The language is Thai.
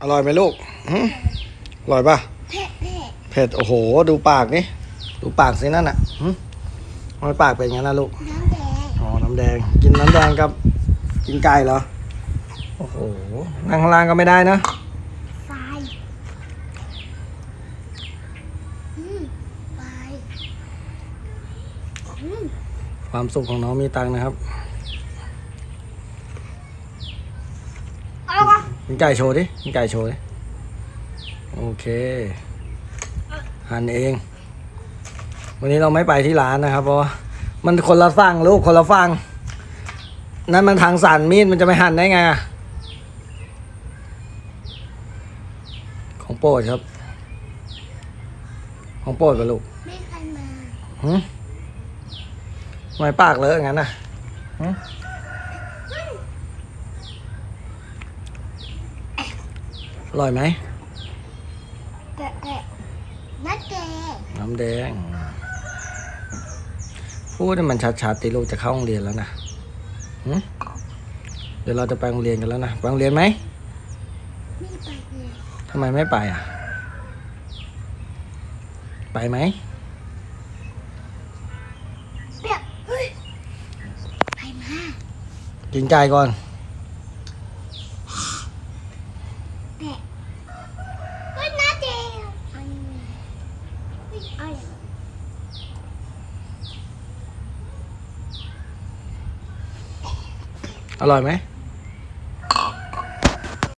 อร่อยไหมลูกหึอร่อยปะเผ็ดเผ็ดเผ็ดโอ้โห ดูปากนี่ ดูปากสินั่นน่ะหึทำไมปากเป็นอย่างนั้นนะลูก น้ำแดง อ๋อ น้ำแดง กินน้ำแดงกับ กินไก่เหรอ โอ้โห นั่งข้างล่างก็ไม่ได้นะไฟอืมไฟอืมความสุขของน้องมีตังค์นะครับ อะไรวะ กินไก่โชว์ดิกินไก่โชว์ดิ โอเคหั่นเอง วันนี้เราไม่ไปที่ร้านนะครับ เพราะว่ามันคนละฝั่งลูกคนละฝั่งนั่นมันทางสันมีดมันจะไม่หั่นได้ไงอะของโปรดครับ ของโปรดกับลูกไม่ใครมาหึทำไมปากเลอะอย่างนั้นน่ะหึ อร่อยไหมแปะแปะน้ำแดงน้ำแดง พูดให้มันชัดๆติลูกจะเข้าโรงเรียนแล้วนะหึเดี๋ยวเราจะไปโรงเรียนกันแล้วนะไปโรงเรียนไหมไม่ไปเลยทำไมไม่ไปอะ ไปไหมเปรี้ยวเฮ้ยไปมากินไก่ก่อน แปะเฮ้ยน้ำแดงอัน